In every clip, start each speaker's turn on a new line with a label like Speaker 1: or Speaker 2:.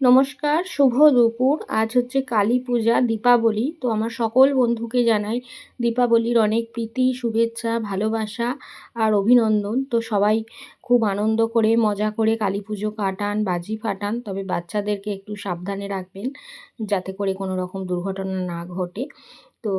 Speaker 1: নমস্কার, শুভ দুপুর। আজ হচ্ছে কালী পূজা, দীপাবলি। তো আমার সকল বন্ধুকে জানাই দীপাবলির অনেক প্রীতি, শুভেচ্ছা, ভালোবাসা আর অভিনন্দন। তো সবাই খুব আনন্দ করে, মজা করে কালী পুজো কাটান, বাজি ফাটান। তবে বাচ্চাদেরকে একটু সাবধানে রাখবেন, যাতে করে কোনো রকম দুর্ঘটনা না ঘটে। তো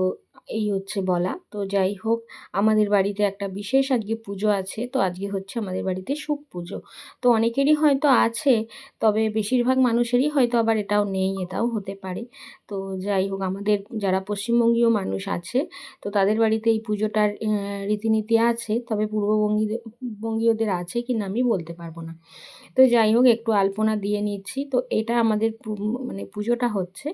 Speaker 1: এই হচ্ছে বলা। তো যাই হোক, আমাদের বাড়িতে একটা বিশেষ আজকে পুজো আছে। তো আজকে হচ্ছে আমাদের বাড়িতে সুখ পুজো। তো অনেকেরই হয়তো আছে, তবে বেশিরভাগ মানুষেরই হয়তো আবার এটাও নেই, এটাও হতে পারে। তো যাই হোক, আমাদের যারা পশ্চিমবঙ্গীয় মানুষ আছে, তো তাদের বাড়িতে এই পুজোটার রীতিনীতি আছে। তবে পূর্ববঙ্গী বঙ্গীয়দের আছে কি না আমি বলতে পারব না। তো যাই হোক, একটু আলপনা দিয়ে নিচ্ছি। তো এটা আমাদের মানে পুজোটা হচ্ছে।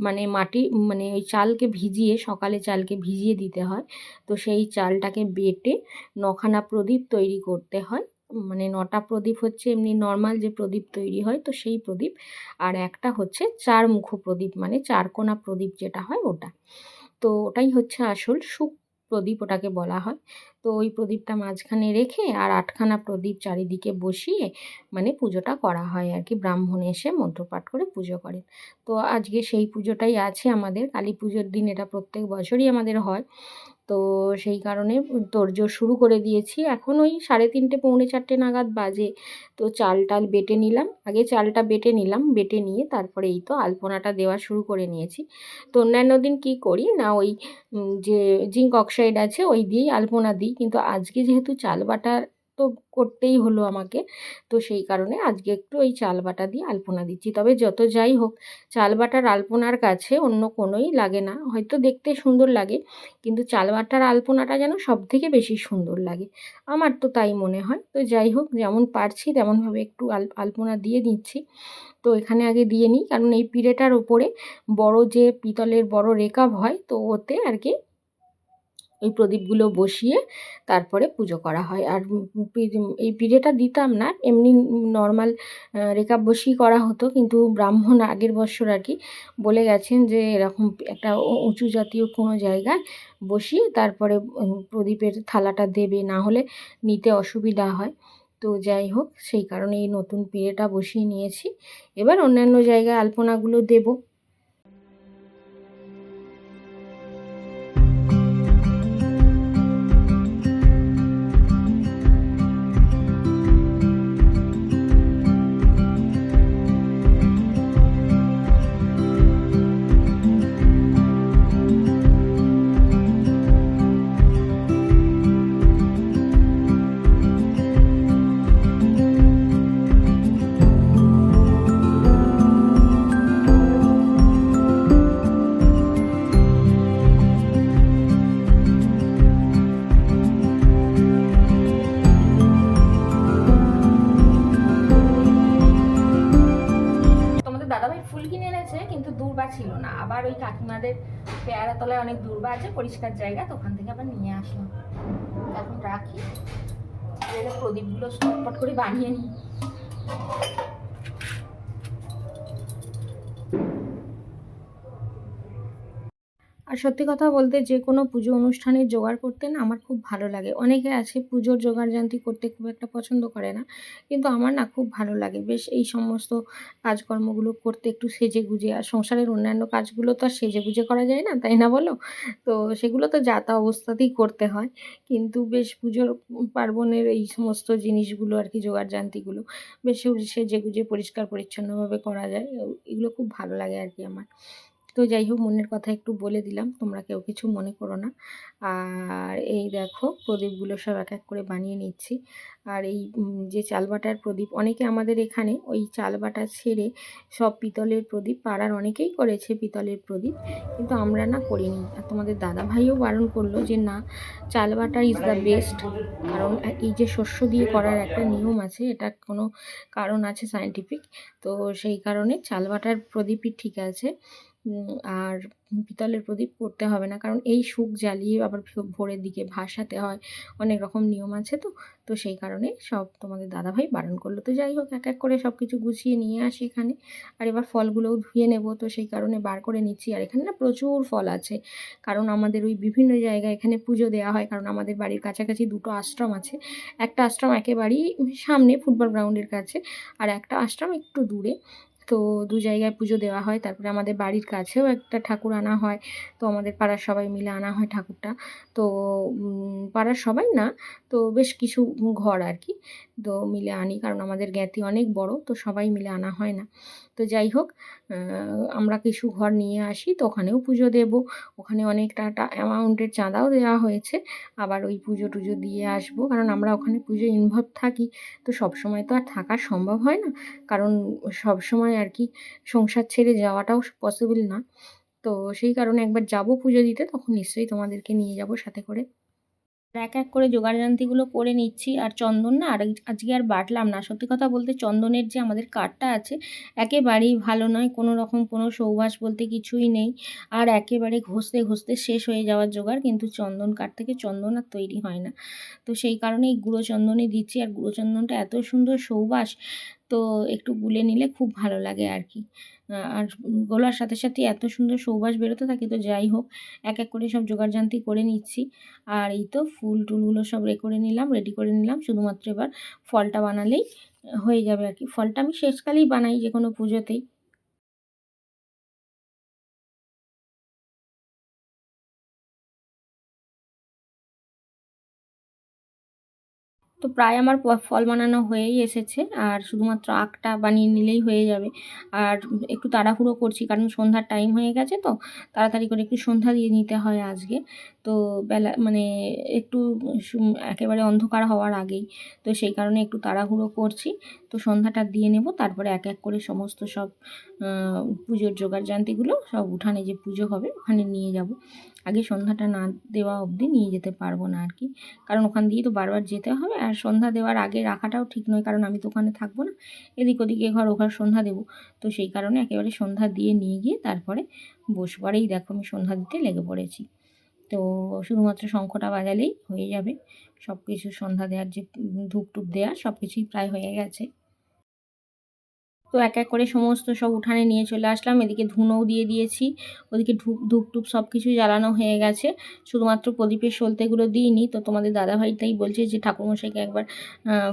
Speaker 1: মানে মাটি মানে ওই চালকে ভিজিয়ে, সকালে চালকে ভিজিয়ে দিতে হয়। তো সেই চালটাকে বেটে নখানা প্রদীপ তৈরি করতে হয়। মানে নটা প্রদীপ হচ্ছে এমনি নর্মাল যে প্রদীপ তৈরি হয়, তো সেই প্রদীপ। আর একটা হচ্ছে চার মুখ প্রদীপ মানে চারকোনা প্রদীপ যেটা হয় ওটা। তো ওটাই হচ্ছে আসল সুখ প্রদীপ ওটাকে বলা হয়। তো ওই প্রদীপটা মাঝখানে রেখে আর আটখানা প্রদীপ চারিদিকে বসিয়ে মানে পুজোটা করা হয় আর কি। ব্রাহ্মণ এসে মন্ত্রপাঠ করে পুজো করেন। তো আজকে সেই পুজোটাই আছে আমাদের। কালী পুজোর দিন এটা প্রত্যেক বছরই আমাদের হয়। তো সেই কারণে তোড়জোড় শুরু করে দিয়েছি। এখন ওই সাড়ে তিনটে, পৌনে চারটে নাগাদ বাজে। তো চাল টাল বেটে নিলাম। আগে চালটা বেটে নিলাম, বেটে নিয়ে তারপরে এই তো আলপনাটা দেওয়া শুরু করে নিয়েছি। তো অন্যান্য দিন কী করি না ওই যে জিঙ্ক অক্সাইড আছে ওই দিয়েই আলপনা দিই। কিন্তু আজকে যেহেতু চাল বাটা তো করতেই হলো আমাকে। তো সেই কারণে আজকে একটু ওই চাল বাটা দিয়ে আলপনা দিচ্ছি। তবে যত যাই হোক, চাল বাটার আলপনার কাছে অন্য কোনোই লাগে না। হয়তো দেখতে সুন্দর লাগে, কিন্তু চাল বাটার আলপনাটা যেন সব থেকে বেশি সুন্দর লাগে। আমার তো তাই মনে হয়। তো যাই হোক, যেমন পারছি তেমনভাবে একটু আল আলপনা দিয়ে দিচ্ছি। তো এখানে আগে দিয়ে নিই। কারণ এই পিড়েটার ওপরে বড় যে পিতলের বড় রেকাব হয়, তো ওতে আর কি ওই প্রদীপগুলো বসিয়ে তারপরে পুজো করা হয়। আর এই পিঠেটা দিতাম না, এমনি নর্মাল রেকাব বসিয়ে করা হতো। কিন্তু ব্রাহ্মণ আগের বছর আর কি বলে গেছেন যে, এরকম একটা উঁচু জাতীয় কোনো জায়গায় বসিয়ে তারপরে প্রদীপের থালাটা দেবে, না হলে নিতে অসুবিধা হয়। তো যাই হোক, সেই কারণে এই নতুন পিড়েটা বসিয়ে নিয়েছি। এবার অন্যান্য জায়গায় আলপনাগুলো দেবো। অনেক দূর্বা আছে, পরিষ্কার জায়গা, তো ওখান থেকে আবার নিয়ে আসলাম। এখন রাখি। প্রদীপগুলো সটপট করে বানিয়ে নিই। আর সত্যি কথা বলতে যে কোনো পুজো অনুষ্ঠানে জোগাড় করতে না আমার খুব ভালো লাগে। অনেকে আছে পুজোর জোগাড় জানতি করতে খুব একটা পছন্দ করে না, কিন্তু আমার না খুব ভালো লাগে। বেশ এই সমস্ত কাজকর্মগুলো করতে একটু সেজে গুজে আর সংসারের অন্যান্য কাজগুলো তো আর সেজে গুজে করা যায় না, তাই না বলো? তো সেগুলো তো যাতা অবস্থাতেই করতে হয়, কিন্তু বেশ পুজোর পার্বণের এই সমস্ত জিনিসগুলো আর কি জোগাড় জান্তিগুলো বেশ সেজে গুজে পরিষ্কার পরিচ্ছন্নভাবে করা যায়, এগুলো খুব ভালো লাগে আর কি আমার। তো যাই হোক মনের কথা একটু বলে দিলাম। তোমরা কেউ কিছু মনে করো না। আর এই দেখো, প্রদীপগুলো সব এক এক করে বানিয়ে নিচ্ছি। আর এই যে চালবাটার প্রদীপ, অনেকে আমাদের এখানে ওই চালবাটা ছেড়ে সব পিতলের প্রদীপ, পাড়ার অনেকেই করেছে পিতলের প্রদীপ, কিন্তু আমরা না করিনি। আর তোমাদের দাদা ভাইও বারণ করল যে, না চালবাটা ইজ দ্য বেস্ট কারণ এই যে শস্য দিয়ে করার একটা নিয়ম আছে, এটা কোনো কারণ আছে সায়েন্টিফিক তো সেই কারণে চালবাটার প্রদীপই ঠিক আছে। আর পিতলের প্রদীপ করতে হবে না। কারণ এই সুখ জ্বালিয়ে আবার ভোরের দিকে ভাসাতে হয়। অনেক রকম নিয়ম আছে তো। তো সেই কারণে সব তোমাদের দাদাভাই বারণ করল। তো যাই হোক, এক এক করে সব কিছু গুছিয়ে নিয়ে আসি এখানে। আর এবার ফলগুলোও ধুয়ে নেব। তো সেই কারণে বার করে নিচ্ছি। আর এখানে না প্রচুর ফল আছে। কারণ আমাদের ওই বিভিন্ন জায়গায় এখানে পুজো দেওয়া হয়। কারণ আমাদের বাড়ির কাছাকাছি দুটো আশ্রম আছে। একটা আশ্রম একেবারেই সামনে ফুটবল গ্রাউন্ডের কাছে। আর একটা আশ্রম একটু দূরে। তো দু জায়গায় পুজো দেওয়া হয়। তারপরে আমাদের বাড়ির কাছেও একটা ঠাকুর আনা হয়। তো আমাদের পাড়ার সবাই মিলে আনা হয় ঠাকুরটা। তো পাড়ার সবাই না, তো বেশ কিছু ঘর আর কি। তো মিলে আনি, কারণ আমাদের জ্ঞাতি অনেক বড়, তো সবাই মিলে আনা হয় না। তো যাই হোক আমরা কিছু ঘর নিয়ে আসি, তো ওখানেও পুজো দেব। ওখানে অনেকটা অ্যামাউন্টের চাঁদাও দেওয়া হয়েছে। আবার ওই পুজো টুজো দিয়ে আসব, কারণ আমরা ওখানে পুজো ইনভলভ থাকি। তো সব সময় তো আর থাকা সম্ভব হয় না, কারণ সব সময় আর কি সংসার ছেড়ে যাওয়াটাও পসিবল না। তো সেই কারণে একবার যাব পুজো দিতে, তখন নিশ্চয়ই তোমাদেরকে নিয়ে যাব সাথে করে। এক এক করে জোগাড়যন্ত্রীগুলো করে নিচ্ছি। আর চন্দন না, আর আজকে আর বাটলাম না। সত্যি কথা বলতে চন্দনের যে আমাদের কাঠটা আছে, একেবারেই ভালো নয়। কোনো রকম কোনো সৌবাস বলতে কিছুই নেই। আর একেবারে ঘষতে ঘষতে শেষ হয়ে যাওয়ার জোগাড়। কিন্তু চন্দন কাঠ থেকে চন্দন আর তৈরি হয় না। তো সেই কারণে এই গুঁড়ো চন্দনই দিচ্ছি। আর গুঁড়ো চন্দনটা এত সুন্দর সৌবাস তো একটু গুলে নিলে খুব ভালো লাগে আর কি আর গোলার সাথে সাথে এত সুন্দর সৌবাস বেরোতে থাকে তো যাই হোক, এক এক করে সব জোগাড় জানতি করে নিচ্ছি। আর এই তো ফুল টুলগুলো সব রে করে নিলাম রেডি করে নিলাম। শুধুমাত্র এবার ফলটা বানালেই হয়ে যাবে আর কি ফলটা আমি শেষকালেই বানাই যে কোনো পুজোতেই। তো প্রায় আমার ফল বানানো হয়েই এসেছে। আর শুধুমাত্র আখটা বানিয়ে নিলেই হয়ে যাবে। আর একটু তাড়াহুড়ো করছি কারণ সন্ধ্যার টাইম হয়ে গেছে তো, তাড়াতাড়ি করে একটু সন্ধ্যা দিয়ে নিতে হয় আজকে। তো বেলা মানে একটু একেবারে অন্ধকার হওয়ার আগেই। তো সেই কারণে একটু তাড়াহুড়ো করছি। তো সন্ধ্যাটা দিয়ে নেব, তারপরে এক এক করে সমস্ত সব পুজোর জোগাড় জান্তিগুলো সব উঠানে যে পুজো হবে ওখানে নিয়ে যাব। আগে সন্ধ্যাটা না দেওয়া অবধি নিয়ে যেতে পারব না আর কি। কারণ ওখান দিয়েই তো বারবার যেতে হবে। আর সন্ধ্যা দেওয়ার আগে রাখাটাও ঠিক নয়, কারণ আমি তো ওখানে থাকব না। এদিক ওদিকে ঘর ওঘর সন্ধ্যা দেবো। তো সেই কারণে একেবারে সন্ধ্যা দিয়ে নিয়ে গিয়ে তারপরে বসবারেই দেখো আমি সন্ধ্যা দিতে লেগে পড়েছি। তো শুধুমাত্র শঙ্খটা বাজালেই হয়ে যাবে। সব কিছু সন্ধ্যা দেওয়ার যে ধূপ টুপ দেওয়া সব কিছুই প্রায় হয়ে গেছে। তো এক এক করে সমস্ত সব উঠানে নিয়ে চলে আসলাম। এদিকে ধুনোও দিয়ে দিয়েছি। ওদিকে ধূপ ধূপ টুপ সব কিছু জ্বালানো হয়ে গেছে। শুধুমাত্র প্রদীপের সলতেগুলো দিইনি। তো তোমাদের দাদাভাই তাই বলছে যে ঠাকুরমশাইকে একবার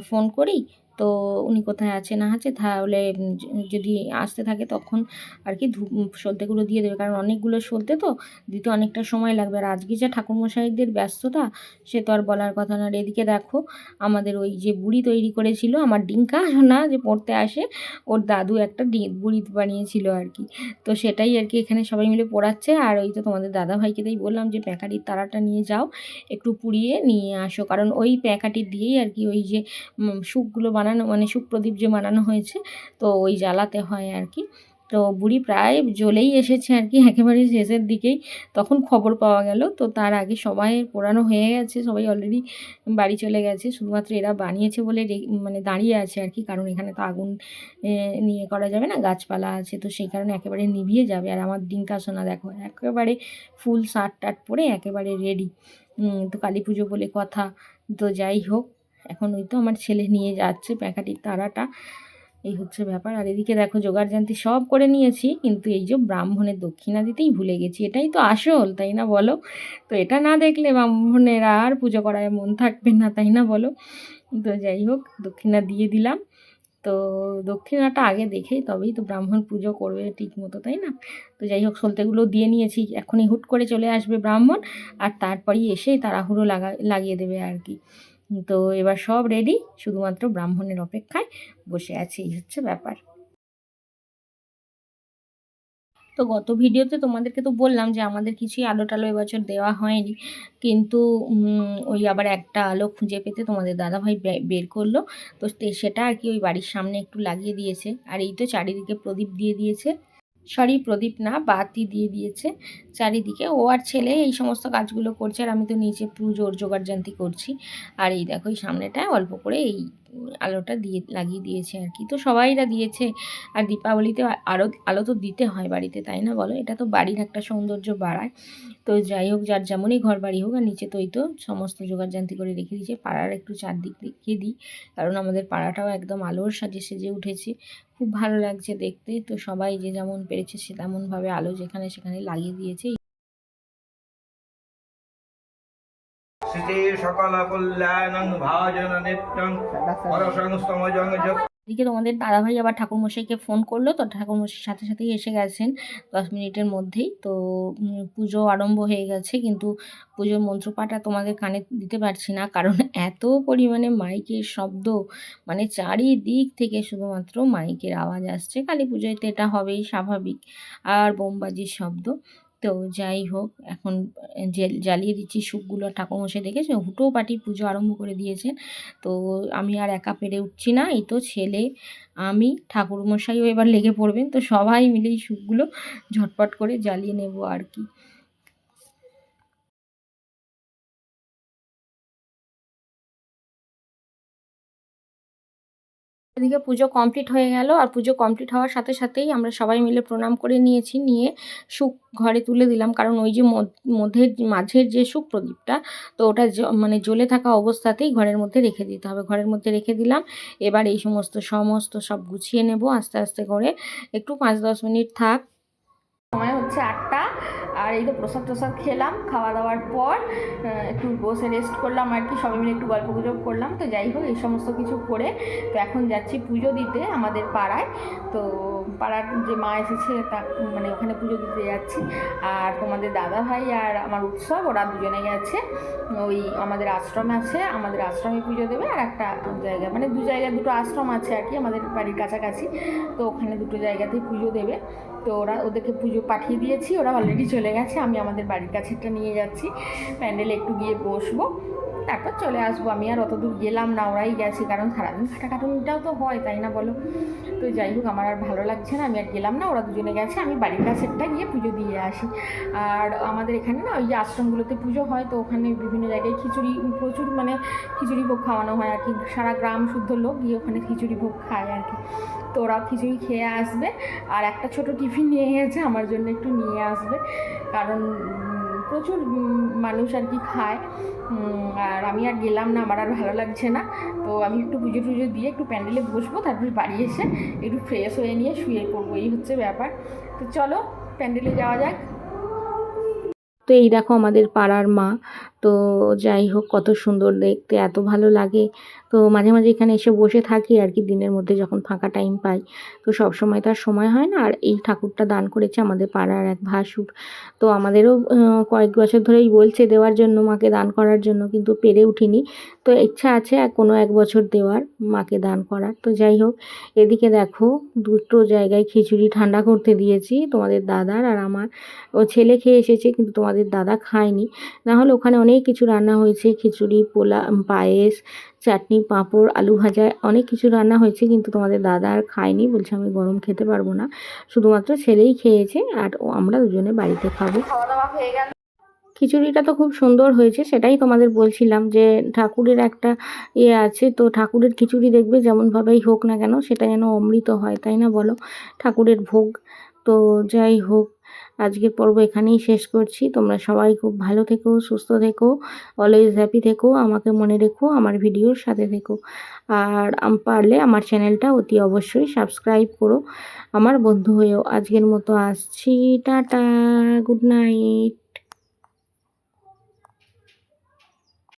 Speaker 1: ফোন করি। তো উনি কোথায় আছে না আছে তাহলে যদি আসতে থাকে তখন আর কি ধূপ সলতেগুলো দিয়ে দেবে। কারণ অনেকগুলো সলতে তো দিতে অনেকটা সময় লাগবে। আর আজকে যা ঠাকুরমশাইদের ব্যস্ততা সে তো আর বলার কথা না। আর এদিকে দেখো আমাদের ওই যে বুড়ি তৈরি করেছিল আমার ডিঙ্কা না যে পড়তে আসে ওর দাদু একটা বুড়ি বানিয়েছিল আর কি। তো সেটাই আর কি এখানে সবাই মিলে পড়াচ্ছে। আর ওই তো তোমাদের দাদাভাইকে তাই বললাম যে প্যাকাটির তারাটা নিয়ে যাও একটু পুড়িয়ে নিয়ে আসো। কারণ ওই প্যাকাটি দিয়েই আর কি ওই যে উম, শুকগুলো বানানো মানে সুপ্রদীপ যে বানানো হয়েছে, তো ওই জ্বালাতে হয় আর কি। তো বুড়ি প্রায় জ্বলেই এসেছে আর কি, একেবারে শেষের দিকেই। তখন খবর পাওয়া গেল, তো তার আগে সবাই পোড়ানো হয়ে গেছে, সবাই অলরেডি বাড়ি চলে গেছে। শুধুমাত্র এরা বানিয়েছে বলে মানে দাঁড়িয়ে আছে আর কি, কারণ এখানে তো আগুন নিয়ে করা যাবে না, গাছপালা আছে, তো সেই কারণে একেবারে নিভিয়ে যাবে। আর আমার ডিঙ্কা সোনা দেখো, একেবারে ফুল শার্ট টাট পরে একেবারে রেডি তো কালী পুজো বলে কথা, তো যাই হোক। এখন ওই তো আমার ছেলে নিয়ে যাচ্ছে প্যাকাটির তারাটা। এই হচ্ছে ব্যাপার। আর এদিকে দেখো জোগাড়যন্ত্রী সব করে নিয়েছি, কিন্তু এই যে ব্রাহ্মণের দক্ষিণা দিতেই ভুলে গেছি। এটাই তো আসল, তাই না বলো? তো এটা না দেখলে ব্রাহ্মণের আর পুজো করায় মন থাকবে না, তাই না বলো? তো যাই হোক, দক্ষিণা দিয়ে দিলাম। তো দক্ষিণাটা আগে দেখেই তবেই তো ব্রাহ্মণ পুজো করবে ঠিক মতো, তাই না? তো যাই হোক সলতেগুলো দিয়ে নিয়েছি। এখনই হুট করে চলে আসবে ব্রাহ্মণ, আর তারপরেই এসে তাড়াহুড়ো লাগা, লাগিয়ে দেবে আর কি। তো এবার সব রেডি শুধুমাত্র ব্রাহ্মণের অপেক্ষায় বসে আছে, এই হচ্ছে ব্যাপার। তো গত ভিডিওতে তোমাদেরকে তো বললাম যে আমাদের কিছুই আলো টালো এবছর দেওয়া হয়নি, কিন্তু ওই আবার একটা আলো খুঁজে পেতে তোমাদের দাদাভাই বের করল তো সেটা আর কি ওই বাড়ির সামনে একটু লাগিয়ে দিয়েছে, আর এই তো চারিদিকে প্রদীপ দিয়ে দিয়েছে। সরি, প্রদীপ না, বাতি দিয়ে দিয়েছে চারিদিকে। ও আর ছেলে এই সমস্ত কাজগুলো করছে আর আমি তো নিচে পুজোর জোগাড় জানতি করছি। আর এই দেখো, এই সামনেটায় অল্প করে এই আলোটা দিয়ে, লাগিয়ে দিয়েছে আর কি। তো সবাইরা দিয়েছে। আর দীপাবলিতে আরও আলো তো দিতে হয় বাড়িতে, তাই না বলো? এটা তো বাড়ির একটা সৌন্দর্য বাড়ায়। তো যাই হোক, যার যেমনই ঘর বাড়ি হোক, আর নিচে তো এই তো সমস্ত জোগাড়যন্ত্রী করে রেখে দিয়েছে। পাড়ার একটু চারদিক দেখিয়ে দিই, কারণ আমাদের পাড়াটাও একদম আলোর সাজে সেজে উঠেছে। খুব ভালো লাগছে দেখতে। তো সবাই যে যেমন পেরেছে, সে তেমনভাবে আলো যেখানে সেখানে লাগিয়ে দিয়েছে। এদিকে তোমাদের দাদাভাই আবার ঠাকুরমশাইকে ফোন করল, তো ঠাকুরমশাইয়ের সাথে সাথেই এসে গেছেন দশ মিনিটের মধ্যেই। তো পুজো আরম্ভ হয়ে গেছে, কিন্তু পুজোর মন্ত্রপাঠা তোমাদের কানে দিতে পারছি না, কারণ এত পরিমাণে মাইকের শব্দ মানে চারিদিক থেকে শুধুমাত্র মাইকের আওয়াজ আসছে। কালী পুজোয় তো এটা হবেই স্বাভাবিক, আর বোমবাজির শব্দ। তো যাই হোক, এখন জ্বালিয়ে দিচ্ছি সুপগুলো ঠাকুমশাই দেখেছে হুটো পাটি পুজো আরম্ভ করে দিয়েছেন। তো আমি আর একা পেরে উঠছি না। এই তো ছেলে, আমি, ঠাকুরমশাইও এবার লেগে পড়বেন। তো সবাই মিলে এই ঝটপট করে জ্বালিয়ে নেব আর কি। এদিকে পুজো কমপ্লিট হয়ে গেল আর পুজো কমপ্লিট হওয়ার সাথে সাথেই আমরা সবাই মিলে প্রণাম করে নিয়েছি, নিয়ে সুখ ঘরে তুলে দিলাম। কারণ ওই যে মধ্যে মাঝের যে সুখ প্রদীপটা, তো ওটা মানে জ্বলে থাকা অবস্থাতেই ঘরের মধ্যে রেখে দিতে হবে। ঘরের মধ্যে রেখে দিলাম। এবার এই সমস্ত সমস্ত সব গুছিয়ে নেব আস্তে আস্তে করে। একটু পাঁচ দশ মিনিট থাক। সময় হচ্ছে আটটা। আর এই তো প্রসাদ টসাদ খেলাম, খাওয়া দাওয়ার পর একটু বসে রেস্ট করলাম আর কি, সবাই মিলে একটু গল্প গুজব করলাম। তো যাই হোক, এই সমস্ত কিছু করে তো এখন যাচ্ছি পুজো দিতে আমাদের পাড়ায়। তো পাড়ার যে মা এসেছে, তা মানে ওখানে পুজো দিতে যাচ্ছি। আর তোমাদের দাদা ভাই আর আমার উৎসব, ওরা দুজনে গেছে ওই আমাদের আশ্রম আছে, আমাদের আশ্রমে পুজো দেবে আর একটা জায়গা। মানে দু জায়গায় দুটো আশ্রম আছে আর কি, আমাদের বাড়ির কাছাকাছি। তো ওখানে দুটো জায়গাতেই পুজো দেবে। তো ওরা, ওদেরকে পুজো পাঠিয়ে দিয়েছি, ওরা অলরেডি চলে গেছে, আমি আমাদের বাড়ির কাছেরটা নিয়ে যাচ্ছি। প্যান্ডেলে একটু গিয়ে বসবো। তারপর চলে আসব আমি, আর অত দূর গেলাম না, ওরাই গেছে, কারণ সারাদিন খাটাখাটুনিটাও তো হয়, তাই না বলো? তো যাই হোক, আমার আর ভালো লাগছে না, আমি আর গেলাম না, ওরা দুজনে গেছে, আমি বাড়ির কাছেরটা গিয়ে পুজো দিয়ে আসি। আর আমাদের এখানে না, ওই যে আশ্রমগুলোতে পুজো হয়, তো ওখানে বিভিন্ন জায়গায় খিচুড়ি, প্রচুর মানে খিচুড়ি ভোগ খাওয়ানো হয়, আর কি, সারা গ্রাম শুদ্ধ লোক গিয়ে ওখানে খিচুড়ি ভোগ খায়, আর কি। তো ওরা খিচুড়ি খেয়ে আসবে, আর একটা ছোট টিফিন নিয়ে গেছে, আমার জন্য একটু নিয়ে আসবে, কারণ প্রচুর মানুষ আর কি খায়। আর আমি আর গেলাম না, আমার আর ভালো লাগছে না। তো আমি একটু পুজো টুজো দিয়ে একটু প্যান্ডেলে বসবো, তারপর বাড়ি এসে একটু ফ্রেশ হয়ে নিয়ে শুয়ে পড়ব, এই হচ্ছে ব্যাপার। তো চলো, প্যান্ডেলে যাওয়া যাক। তো এই দেখো আমাদের পাড়ার মা। তো যাই হোক, কত সুন্দর দেখতে, এত ভালো লাগে। তো মাঝে মাঝে এখানে এসে বসে থাকি আর কি, দিনের মধ্যে যখন ফাঁকা টাইম পাই। তো সব সময় তার সময় হয় না। আর এই ঠাকুরটা দান করেছে আমাদের পাড়ার এক ভাসুর। তো আমাদেরও কয়েক বছর ধরেই বলছে দেওয়ার জন্য, মাকে দান করার জন্য, কিন্তু পেরে উঠিনি। তো ইচ্ছা আছে কোনো এক বছর দেওয়ার মাকে দান করার। তো যাই হোক, এদিকে দেখো দুটো জায়গায় খিচুড়ি ঠান্ডা করতে দিয়েছি তোমাদের দাদার আর আমার। ও ছেলে খেয়ে এসেছে কিন্তু তোমাদের দাদা খায়নি। নাহলে ওখানে অনেক কিছু রান্না হয়েছে, খিচুড়ি, পোলা পায়েস, চাটনি, পাঁপড়, আলু ভাজা, অনেক কিছু রান্না হয়েছে কিন্তু তোমাদের দাদা আর খায়নি। বলছে আমি গরম খেতে পারব না। শুধুমাত্র ছেলেই খেয়েছে আর আমরা দুজনে বাড়িতে খাব। খাওয়া দাওয়া হয়ে গেল। খিচুড়িটা তো খুব সুন্দর হয়েছে, সেটাই তোমাদের বলছিলাম যে ঠাকুরের একটা ইয়ে আছে, তো ঠাকুরের খিচুড়ি দেখবে যেমনভাবেই হোক না কেন, সেটা যেন অমৃত হয়, তাই না বলো? ঠাকুরের ভোগ, তো যাই হোক আজকের পর্ব এখানেই শেষ করছি, তোমরা সবাই খুব ভালো থেকো, সুস্থ থেকো অলওয়েজ হ্যাপি থেকো, আমাকে মনে রেখো, আমার ভিডিওর সাথে থেকো, আর পারলে আমার চ্যানেলটা অতি অবশ্যই সাবস্ক্রাইব করো, আমার বন্ধু হয়েও আজকের মতো আসছি, টাটা গুড নাইট